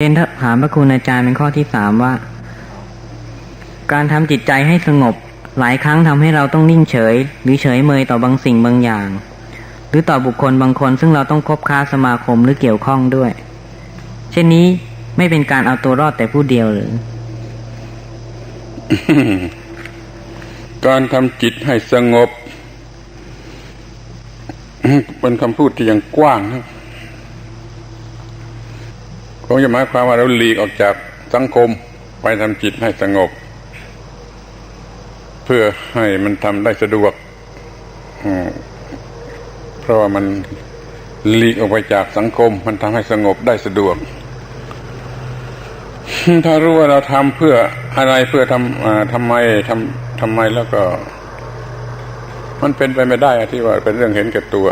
เรียนถามพระคุณอาจารย์เป็นข้อที่สามว่า การทำจิตใจให้สงบ หลายครั้งทำให้เราต้องนิ่งเฉย หรือเฉยเมยต่อบางสิ่งบางอย่าง หรือต่อบุคคลบางคน ซึ่งเราต้องคบค้าสมาคมหรือเกี่ยวข้องด้วย เช่นนี้ไม่เป็นการเอาตัวรอดแต่ผู้เดียวหรือ การทำจิตให้สงบ เป็นคำพูดที่ยังกว้างนะ คงจะหมายความว่าเราหลีกออกจากสังคมไปทำจิตให้สงบ เพื่อให้มันทำได้สะดวกเพราะว่ามันหลีกออกไปจากสังคม มันทำให้สงบได้สะดวก ถ้ารู้ว่าเราทำเพื่ออะไรเพื่อทำอทำไมทำทำไมแล้วก็ มันเป็นไปไม่ได้ที่ว่าเป็นเรื่องเห็นแก่ตัว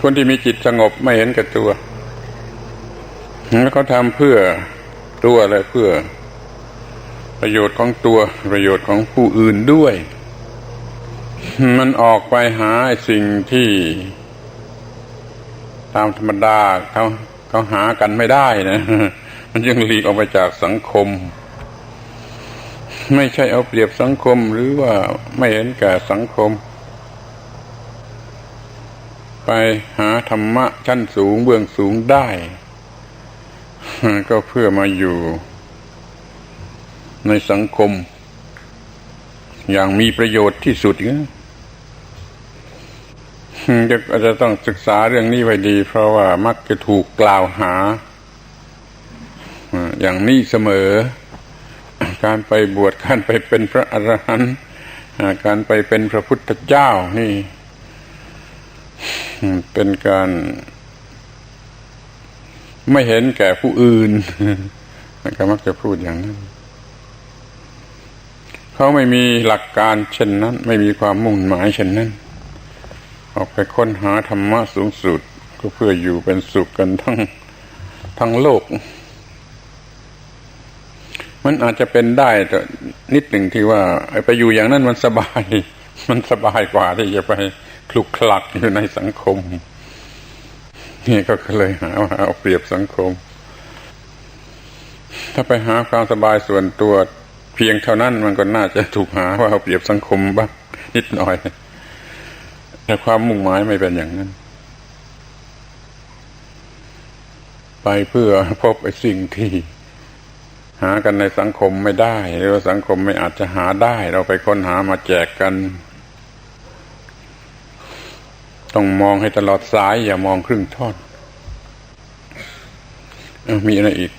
คนที่มีจิตสงบไม่เห็นแก่ตัว แล้วเขาทำเพื่อตัวอะเพื่อ ประโยชน์ของตัวประโยชน์ของผู้อื่นด้วย มันออกไปหาสิ่งที่ ตามธรรมดาเขาเขาหากันไม่ได้นะมันยังหลีกออกไปจากสังคม ไม่ใช่เอาเปรียบสังคมหรือว่าไม่เห็นแก่สังคม ไปหาธรรมะชั้นสูงเบื้องสูงได้ ก็เพื่อมาอยู่ในสังคม อย่างมีประโยชน์ที่สุดนะจะอาจจะต้องศึกษาเรื่องนี้ไว้ดี เพราะว่ามักจะถูกกล่าวหา อย่างนี้เสมอ การไปบวชการไปเป็นพระอรหันต์การไปเป็นพระพุทธเจ้านี่ เป็นการ ไม่เห็นแก่ผู้อื่นก็มักจะพูดอย่างนั้น เขาไม่มีหลักการเช่นนั้น ไม่มีความมุ่งหมายเช่นนั้น ออกไปค้นหาธรรมะสูงสุด ก็เพื่ออยู่เป็นสุขกันทั้งทั้งโลก มันอาจจะเป็นได้แต่นิดหนึ่งที่ว่าไปอยู่อย่างนั้นมันสบาย มันสบายกว่าที่จะไปคลุกคลักอยู่ในสังคม นี่ก็เลยหาว่าเอาเปรียบสังคม ถ้าไปหาความสบายส่วนตัวเพียงเท่านั้นมันก็น่าจะถูกหาว่าเอาเปรียบสังคมบ้างนิดหน่อย แต่ความมุ่งหมายไม่เป็นอย่างนั้น ไปเพื่อพบไอ้สิ่งที่หากันในสังคมไม่ได้ หรือว่าสังคมไม่อาจจะหาได้ เราไปค้นหามาแจกกัน ต้องมองให้ตลอดสาย อย่ามองครึ่งท่อนเอามีอะไรอีก